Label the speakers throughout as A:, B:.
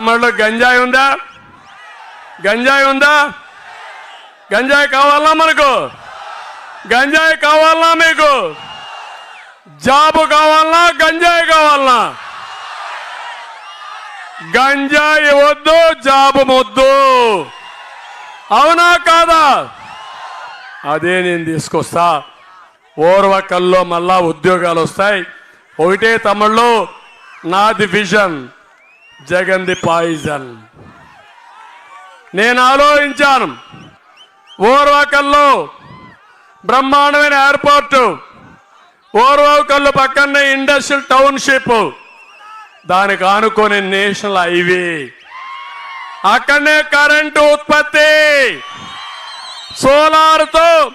A: మనలో గంజాయి ఉందా? గంజాయి ఉందా? గంజాయి కావాలా మనకు? గంజాయి కావాలా మీకు? జాబు కావాలా? గంజాయి కావాలా? గంజాయి వద్దు జాబు వద్దు అవునా కాదా? అదే నేను తీసుకొస్తా. ఓర్వకల్లో మళ్ళా ఉద్యోగాలు వస్తాయి. ఒకటే నా నాది విజన్. Jagan the poison. నేను ఆలోచించాను. ఓర్వాకల్లో బ్రహ్మాండమైన ఎయిర్పోర్టు ఓర్వకల్లు పక్కనే ఇండస్ట్రియల్ టౌన్షిప్ దానికి ఆనుకొని నేషనల్ హైవే. అక్కడనే కరెంటు ఉత్పత్తి సోలార్తో.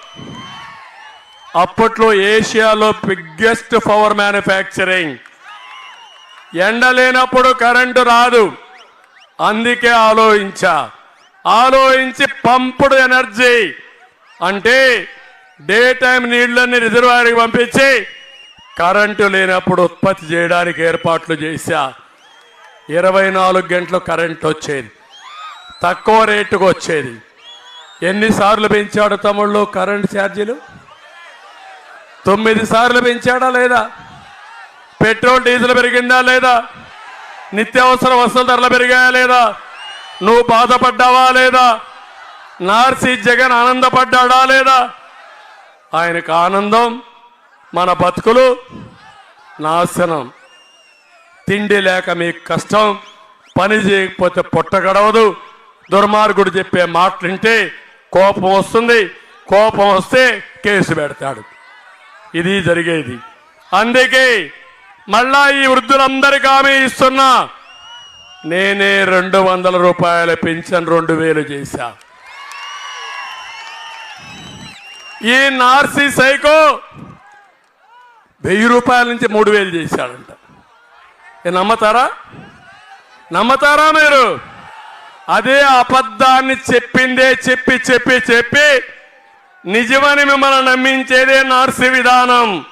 A: అప్పట్లో ఏషియాలో బిగ్గెస్ట్ పవర్ మ్యానుఫ్యాక్చరింగ్. ఎండ లేనప్పుడు కరెంటు రాదు. అందుకే ఆలోచించా. ఆలోచించి పంపుడు ఎనర్జీ. అంటే డే టైం నీళ్ళన్నీ రిజర్వాయర్కి పంపించి కరెంటు లేనప్పుడు ఉత్పత్తి చేయడానికి ఏర్పాట్లు చేశా. ఇరవై నాలుగు గంటలు కరెంట్ వచ్చేది. తక్కువ రేటుకు వచ్చేది. ఎన్నిసార్లు పెంచాడు తమ్ముళ్ళు కరెంట్ ఛార్జీలు? తొమ్మిది సార్లు పెంచాడా లేదా? పెట్రోల్ డీజిల్ పెరిగిందా లేదా? నిత్యావసర వస్తువుల ధరలు పెరిగాయా లేదా? నువ్వు బాధపడ్డావా లేదా? నార్సీ జగన్ ఆనందపడ్డాడా లేదా? ఆయనకు ఆనందం మన బతుకులు నాశనం. తిండి లేక మీకు కష్టం పని చేయకపోతే పొట్ట గడవదు. దుర్మార్గుడు చెప్పే మాటలుంటే కోపం వస్తుంది. కోపం వస్తే కేసు పెడతాడు. ఇది జరిగేది. అందుకే మళ్ళా ఈ వృద్ధులందరికీ హామీ ఇస్తున్నా. నేనే రెండు వందల రూపాయల పెన్షన్ రెండు వేలు చేశా. ఈ నార్సీ సైకో వెయ్యి రూపాయల నుంచి మూడు వేలు చేశాడంట. నమ్మతారా? నమ్మతారా మీరు? అదే అబద్ధాన్ని చెప్పిందే చెప్పి చెప్పి చెప్పి నిజమని మిమ్మల్ని నమ్మించేదే నార్సి విధానం.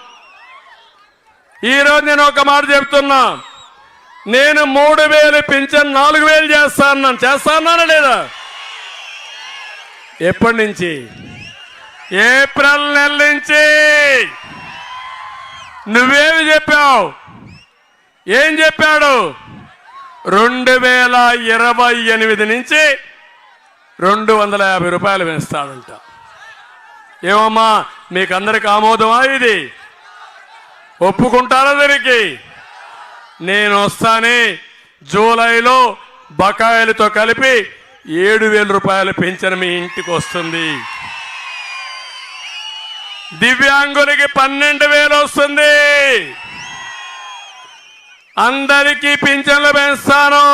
A: ఈరోజు నేను ఒక మాట చెప్తున్నా. నేను మూడు వేలు పింఛన్ నాలుగు వేలు చేస్తాను చేస్తానా లేదా? ఎప్పటి నుంచి? ఏప్రిల్ నెల నుంచి. నువ్వేమి చెప్పావు? ఏం చెప్పాడు? రెండు వేల ఇరవై ఎనిమిది నుంచి రెండు వందల యాభై రూపాయలు వేస్తాడంట. ఏమమ్మా మీకందరికి ఆమోదమా ఇది? ఒప్పుకుంటారా దీనికి? నేను వస్తానే జూలైలో బకాయిలతో కలిపి ఏడు వేల రూపాయలు పెంచిన మీ ఇంటికి వస్తుంది. దివ్యాంగులకి పన్నెండు వేలు వస్తుంది. అందరికీ పింఛన్లు పెంచాను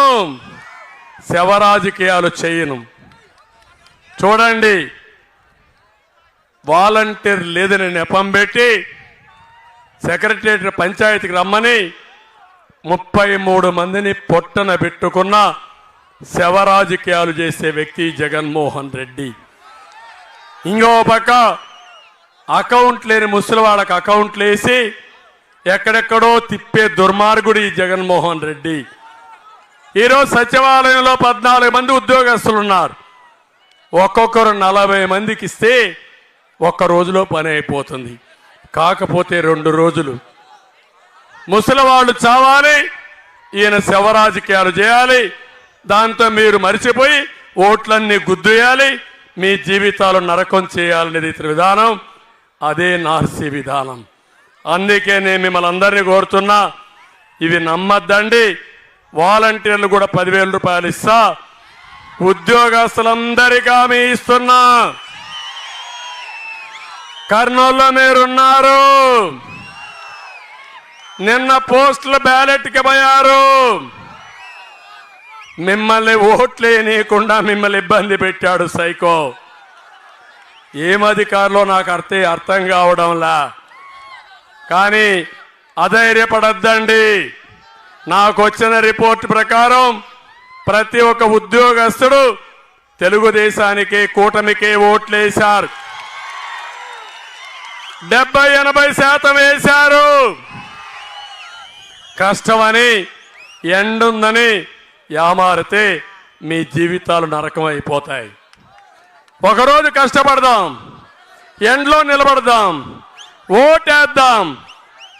A: శవరాజకీయాలు చేయను. చూడండి వాలంటీర్ లేదని నెపం పెట్టి సెక్రటరియట్ పంచాయతీకి రమ్మని ముప్పై మూడు మందిని పొట్టన పెట్టుకున్న శవ రాజకీయాలు చేసే వ్యక్తి జగన్మోహన్ రెడ్డి. ఇంకో పక్క అకౌంట్ లేని ముసలివాళ్ళకి అకౌంట్లు వేసి ఎక్కడెక్కడో తిప్పే దుర్మార్గుడు ఈ జగన్మోహన్ రెడ్డి. ఈరోజు సచివాలయంలో పద్నాలుగు మంది ఉద్యోగస్తులు ఉన్నారు. ఒక్కొక్కరు నలభై మందికి ఇస్తే ఒక్క రోజులో పని అయిపోతుంది. కాకపోతే రెండు రోజులు. ముసలి వాళ్ళు చావాలి ఈయన శవ రాజకీయాలు చేయాలి దాంతో మీరు మరిచిపోయి ఓట్లన్నీ గుద్దేయాలి మీ జీవితాలు నరకం చేయాలనేది ఇతర విధానం అదే నార్సీ విధానం. అందుకే నేను మిమ్మల్ని అందరినీ కోరుతున్నా ఇవి నమ్మద్దండి. వాలంటీర్లు కూడా పదివేల రూపాయలు ఇస్తా. ఉద్యోగస్తులందరికీ మీ ఇస్తున్నా. కర్నూలులో మీరున్నారు. నిన్న పోస్టుల బ్యాలెట్కి పోయారు. మిమ్మల్ని ఓట్లేనియకుండా మిమ్మల్ని ఇబ్బంది పెట్టాడు సైకో. ఏం అధికారులో నాకు అర్థం అర్థం కావడంలా? కానీ అధైర్యపడద్దండి. నాకు వచ్చిన రిపోర్ట్ ప్రకారం ప్రతి ఒక్క ఉద్యోగస్తుడు తెలుగుదేశానికి కూటమికే ఓట్లేశారు డెబ్బై ఎనభై శాతం వేశారు. కష్టమని ఎండుందని యామారితే మీ జీవితాలు నరకం అయిపోతాయి ఒకరోజు కష్టపడదాం ఎండ్లో నిలబడదాం ఓటేద్దాం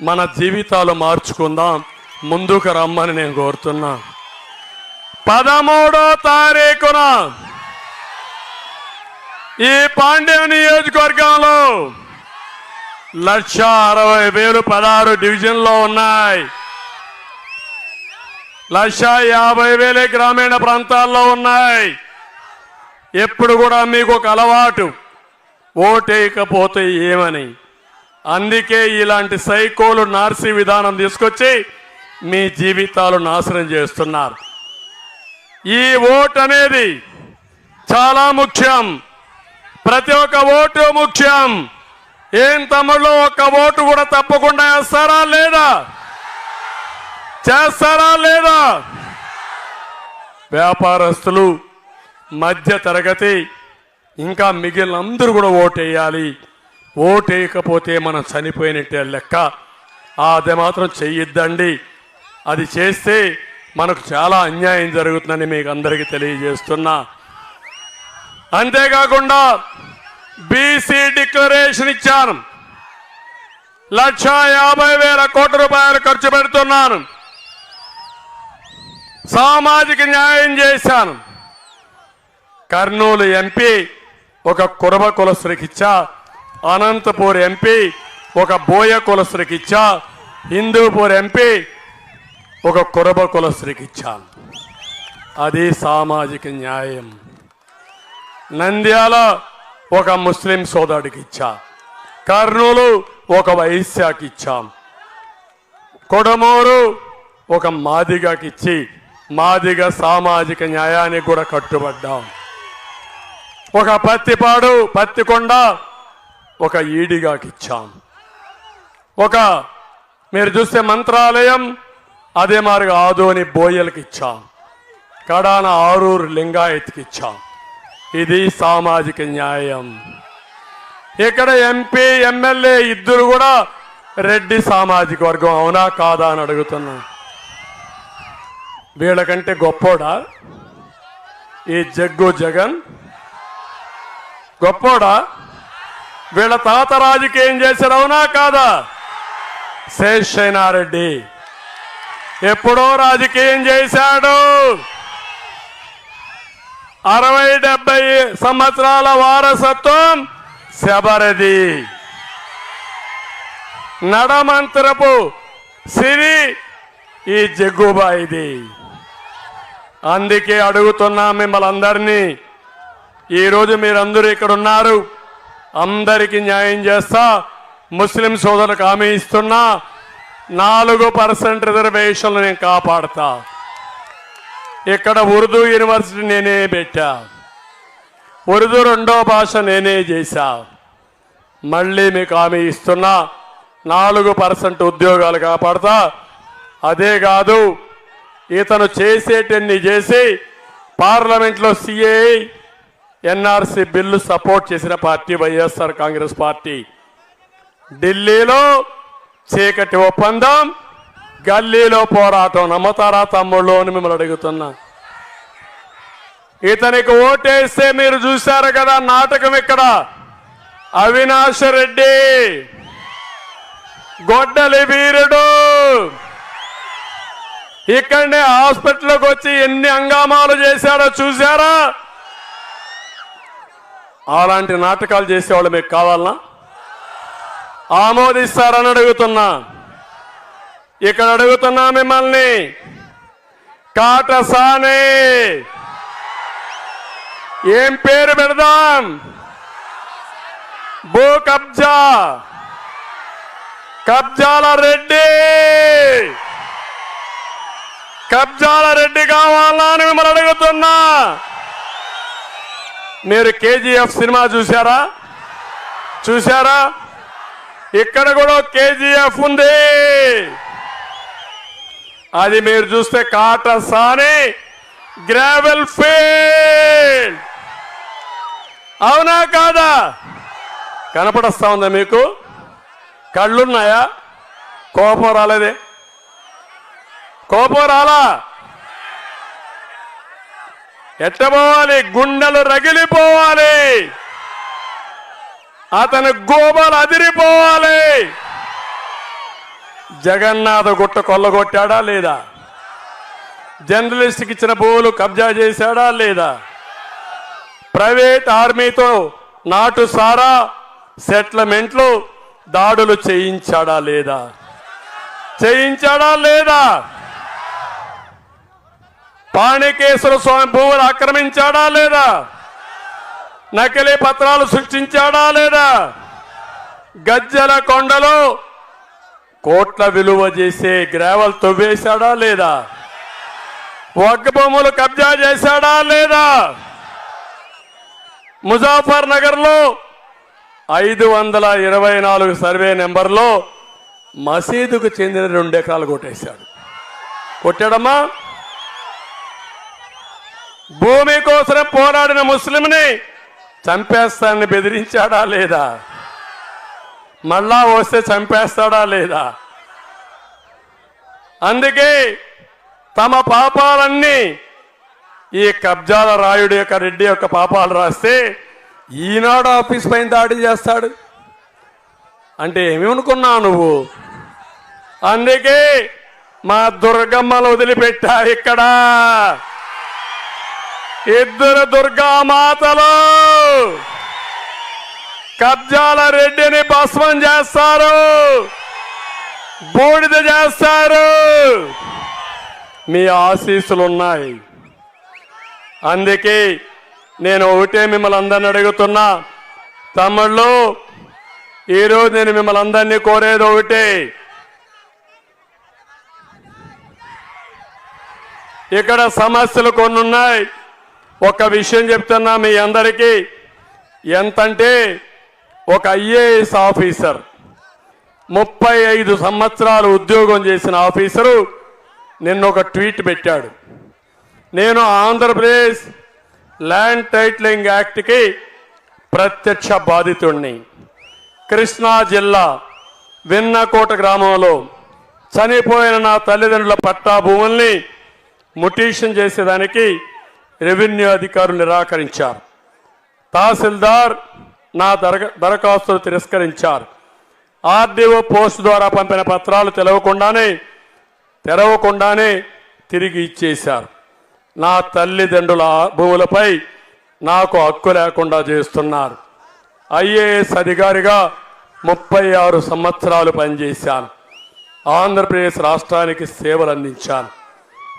A: మన జీవితాలు మార్చుకుందాం ముందుకు రమ్మని నేను కోరుతున్నా. పదమూడో తారీఖున ఈ పాండ్య నియోజకవర్గంలో లక్ష అరవై వేలు పదహారు డివిజన్లో ఉన్నాయి. లక్ష యాభై వేలే గ్రామీణ ప్రాంతాల్లో ఉన్నాయి. ఎప్పుడు కూడా మీకు ఒక అలవాటు ఓటేయకపోతే ఏమని? అందుకే ఇలాంటి సైకోలు నార్సీ విధానం తీసుకొచ్చి మీ జీవితాలు నాశనం చేస్తున్నారు. ఈ ఓటు అనేది చాలా ముఖ్యం. ప్రతి ఒక్క ఓటు ముఖ్యం. ఏం తమ్ముళ్ళు ఒక్క ఓటు కూడా తప్పకుండా వేస్తారా లేదా? చేస్తారా లేదా? వ్యాపారస్తులు మధ్య తరగతి ఇంకా మిగిలిన అందరూ కూడా ఓటేయాలి. ఓటేయకపోతే మనం చనిపోయినట్టే లెక్క. అది మాత్రం చెయ్యొద్దండి. అది చేస్తే మనకు చాలా అన్యాయం జరుగుతుందని మీకు అందరికీ తెలియజేస్తున్నా. అంతేకాకుండా బీసీ డిక్లరేషన్ ఇచ్చాను. లక్ష యాభై వేల కోట్ల రూపాయలు ఖర్చు పెడుతున్నాను. సామాజిక న్యాయం చేశాను. కర్నూలు ఎంపీ ఒక కురబ కులస్తుడికిచ్చా అనంతపూర్ ఎంపీ ఒక బోయ కులస్తుడికిచ్చా హిందూపూర్ ఎంపీ ఒక కురబ కులస్తుడికిచ్చాను అది సామాజిక న్యాయం. నంద్యాల ఒక ముస్లిం సోదరుడికి ఇచ్చా. కర్నూలు ఒక వైశ్యాకి ఇచ్చాం. కొడమూరు ఒక మాదిగకి ఇచ్చి మాదిగ సామాజిక న్యాయానికి కూడా కట్టుబడ్డాం. ఒక పత్తిపాడు పత్తికొండ ఒక ఈడిగాకి ఇచ్చాం. ఒక మీరు చూస్తే మంత్రాలయం అదే మారుగా ఆదోని బోయలకి ఇచ్చాం. కడాన ఆరూరు లింగాయత్కి ఇచ్చాం. ఇది సామాజిక న్యాయం. ఇక్కడ ఎంపీ ఎమ్మెల్యే ఇద్దరు కూడా రెడ్డి సామాజిక వర్గం అవునా కాదా అని అడుగుతున్నా. వీళ్ళకంటే గొప్పోడా? ఈ జగ్గు జగన్? గొప్పోడా? వీళ్ళ తాత రాజకీయం చేశారు అవునా కాదా? శేషైనారెడ్డి. ఎప్పుడో రాజకీయం చేశాడు. అరవై డెబ్బై సంవత్సరాల వారసత్వం శబరది. నడమంత్రపు సిరి ఈ జగ్గుబాయిది. అందుకే అడుగుతున్నా మిమ్మల్ని అందరినీ ఈరోజు మీరందరూ ఇక్కడ ఉన్నారు. అందరికీ న్యాయం చేస్తా ముస్లిం సోదరులకు హామీ ఇస్తున్నా నాలుగు పర్సెంట్ రిజర్వేషన్లు నేను కాపాడతా. ఇక్కడ ఉర్దూ యూనివర్సిటీ నేనే పెట్టా. ఉర్దూ రెండో భాష నేనే చేశా. మళ్ళీ మీకు హామీ ఇస్తున్నా నాలుగు పర్సెంట్ ఉద్యోగాలు కాపాడతా. అదే కాదు ఇతను చేసేటన్ని చేసి పార్లమెంట్లో సిఏ ఎన్ఆర్సి బిల్లు సపోర్ట్ చేసిన పార్టీ వైఎస్ఆర్ కాంగ్రెస్ పార్టీ. ఢిల్లీలో చీకటి ఒప్పందం గల్లీలో పోరాటం. నమ్మతారా తమ్ముళ్ళు అని మిమ్మల్ని అడుగుతున్నా. ఇతనికి ఓటేస్తే మీరు చూశారు కదా నాటకం ఇక్కడ. అవినాష్ రెడ్డి. గొడ్డలి వీరుడు. ఇక్కడనే హాస్పిటల్కి వచ్చి ఎన్ని హంగామాలు చేశాడో చూశారా? అలాంటి నాటకాలు చేసేవాళ్ళు మీకు కావాలనా? ఆమోదిస్తారని అడుగుతున్నా. ఇక్కడ అడుగుతున్నా మిమ్మల్ని. కాటసానే. ఏం పేరు పెడదాం? భూ కబ్జా. కబ్జాల రెడ్డి. కబ్జాల రెడ్డి కావాలా అని మిమ్మల్ని అడుగుతున్నా. మీరు కేజీఎఫ్ సినిమా చూసారా చూసారా ఇక్కడ కూడా కేజీఎఫ్ ఉంది. అది మీరు చూస్తే కాటసాని గ్రావెల్ ఫీల్డ్. అవునా కాదా? కనపడస్తా ఉందా మీకు? కళ్ళున్నాయా? కోపం రాలేదే. కోపం రాలా? ఎట్టబోవాలి గుండెలు రగిలిపోవాలి. అతని గోబలు అదిరిపోవాలి. జగన్నాథ గుట్ట కొల్లగొట్టాడా లేదా? జర్నలిస్ట్కి ఇచ్చిన భూములు కబ్జా చేశాడా లేదా? ప్రైవేట్ ఆర్మీతో నాటు సారా సెటిల్మెంట్లు దాడులు చేయించాడా లేదా? చేయించాడా లేదా? పాణికేశ్వర స్వామి భూములు ఆక్రమించాడా లేదా? నకిలీ పత్రాలు సృష్టించాడా లేదా? గజ్జల కొండలో కోట్ల విలువ చేసే గ్రావెల్ తవ్వేశాడా లేదా? వగ్గ భూములు కబ్జా చేశాడా లేదా? ముజాఫర్ నగర్లో ఐదు వందల ఇరవై నాలుగు సర్వే నెంబర్లో మసీదుకు చెందిన రెండు ఎకరాలు కొట్టేశాడు. కొట్టాడమ్మా. భూమి కోసం పోరాడిన ముస్లింని చంపేస్తానని బెదిరించాడా లేదా? మళ్ళా వస్తే చంపేస్తాడా లేదా? అందుకే తమ పాపాలన్నీ ఈ కబ్జాల రాయుడు యొక్క రెడ్డి యొక్క పాపాలు రాస్తే ఈనాడు ఆఫీస్ పైన దాడి చేస్తాడు. అంటే ఏమనుకున్నావు నువ్వు? అందుకే మా దుర్గమ్మలు వదిలిపెట్టా ఇక్కడ. ఇద్దరు దుర్గామాతలు కబ్జాల రెడ్డిని భస్మం చేస్తారు. బూడిద చేస్తారు. మీ ఆశీస్సులు ఉన్నాయి. అందుకే నేను ఒకటే మిమ్మల్ని అందరిని అడుగుతున్నా. తమ్ముళ్ళు ఈరోజు నేను మిమ్మల్ని అందరినీ కోరేది ఒకటే. ఇక్కడ సమస్యలు కొన్ని ఉన్నాయి. ఒక విషయం చెప్తున్నా మీ అందరికీ. ఎంతంటే ఒక ఐఏఎస్ ఆఫీసర్ ముప్పై ఐదు సంవత్సరాలు ఉద్యోగం చేసిన ఆఫీసరు నిన్న ఒక ట్వీట్ పెట్టాడు. నేను ఆంధ్రప్రదేశ్ ల్యాండ్ టైట్లింగ్ యాక్ట్కి ప్రత్యక్ష బాధితుణ్ణి. కృష్ణా జిల్లా విన్నకోట గ్రామంలో చనిపోయిన నా తల్లిదండ్రుల పట్టా భూముల్ని ముటీషన్ చేసేదానికి రెవెన్యూ అధికారులు నిరాకరించారు. తహసీల్దార్ నా దర దరఖాస్తులు తిరస్కరించారు. ఆర్డీఓ పోస్ట్ ద్వారా పంపిన పత్రాలు తెలవకుండానే తెరవకుండానే తిరిగి ఇచ్చేశారు. నా తల్లిదండ్రుల భూములపై నాకు హక్కు లేకుండా చేస్తున్నారు. ఐఏఎస్ అధికారిగా ముప్పై ఆరు సంవత్సరాలు పనిచేశాను. ఆంధ్రప్రదేశ్ రాష్ట్రానికి సేవలు అందించాను.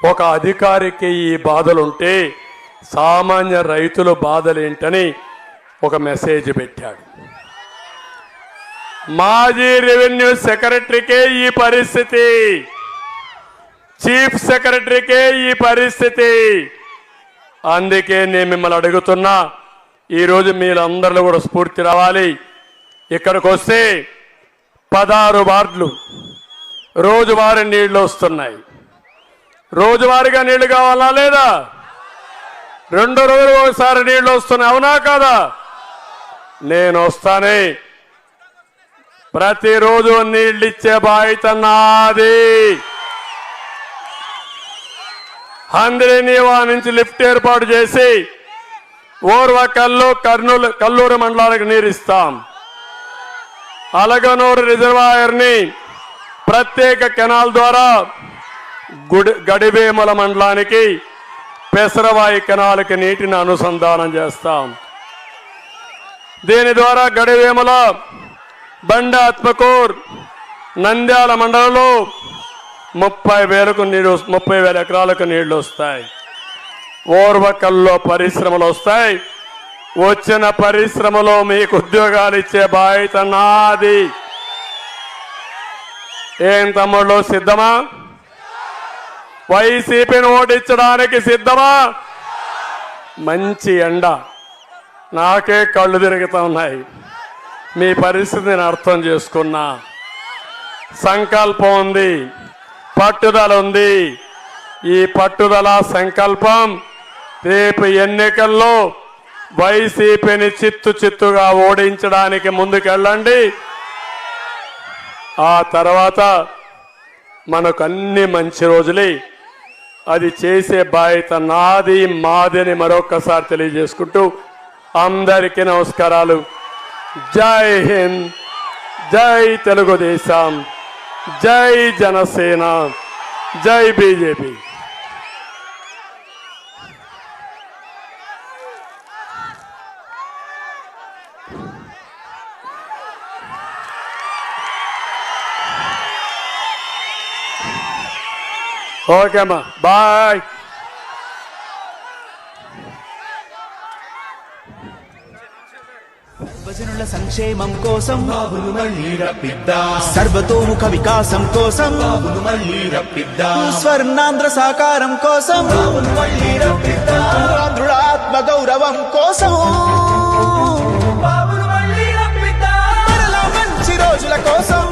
A: ఒక అధికారికి ఈ బాధలుంటే సామాన్య రైతుల బాధలేంటని ఒక మెసేజ్ పెట్టాడు. మాజీ రెవెన్యూ సెక్రటరీకే ఈ పరిస్థితి. చీఫ్ సెక్రటరీకే ఈ పరిస్థితి. అందుకే నేను మిమ్మల్ని అడుగుతున్నా ఈరోజు మీరందరిలో కూడా స్ఫూర్తి రావాలి. ఇక్కడికి వస్తే పదహారు వార్డులు రోజువారీ నీళ్ళు వస్తున్నాయి. రోజువారీగా నీళ్ళు కావాలా లేదా? రెండు రోజులు ఒకసారి నీళ్ళు వస్తున్నాయి అవునా కాదా? నేను వస్తానే. ప్రతిరోజు నీళ్ళు ఇచ్చే బాధ్యత నాది. హంద్రినీవా నుంచి లిఫ్ట్ ఏర్పాటు చేసి ఓర్వ కల్లు కర్నూలు కల్లూరు మండలానికి నీరిస్తాం. అలగనూరు రిజర్వాయర్ని ప్రత్యేక కెనాల్ ద్వారా గుడి గడివేముల మండలానికి పెసరవాయి కెనాల్కి నీటిని అనుసంధానం చేస్తాం. దీని ద్వారా గడివేముల బండ ఆత్మకూర్ నంద్యాల మండలంలో ముప్పై వేలకు నీరు ముప్పై వేల ఎకరాలకు నీళ్ళు వస్తాయి. ఓర్వకల్లో పరిశ్రమలు వస్తాయి. వచ్చిన పరిశ్రమలో మీకు ఉద్యోగాలు ఇచ్చే బాధ్యత నాది. ఏం తమ్ముళ్ళు సిద్ధమా? వైసీపీని ఓడించడానికి సిద్ధమా? మంచి ఎండ. నాకే కళ్ళు తిరుగుతూ ఉన్నాయి. మీ పరిస్థితిని అర్థం చేసుకున్నా. సంకల్పం ఉంది. పట్టుదల ఉంది. ఈ పట్టుదల సంకల్పం రేపు ఎన్నికల్లో వైసీపీని చిత్తు చిత్తుగా ఓడించడానికి ముందుకెళ్ళండి. ఆ తర్వాత మనకు అన్ని మంచి రోజులే. అది చేసే బాధ్యత నాది మాది మరొకసారి తెలియజేసుకుంటూ అందరికీ నమస్కారాలు. జై హింద్ జై తెలుగుదేశం. జై జనసేన జై బీజేపీ. ఓకే అమ్మా బాయ్.
B: సంక్షేమం కోసం
C: బాబును మళ్ళీ రప్పిద్దా.
B: సర్వతోముఖ వికాసం కోసం
C: బాబును మళ్ళీ రప్పిద్దా.
B: స్వర్ణాంధ్ర సాకారం కోసం
C: బాబును మళ్ళీ రప్పిద్దా.
B: గౌరవం కోసం బాబును మళ్ళీ రప్పిద్దా. మరలా మంచి రోజుల కోసం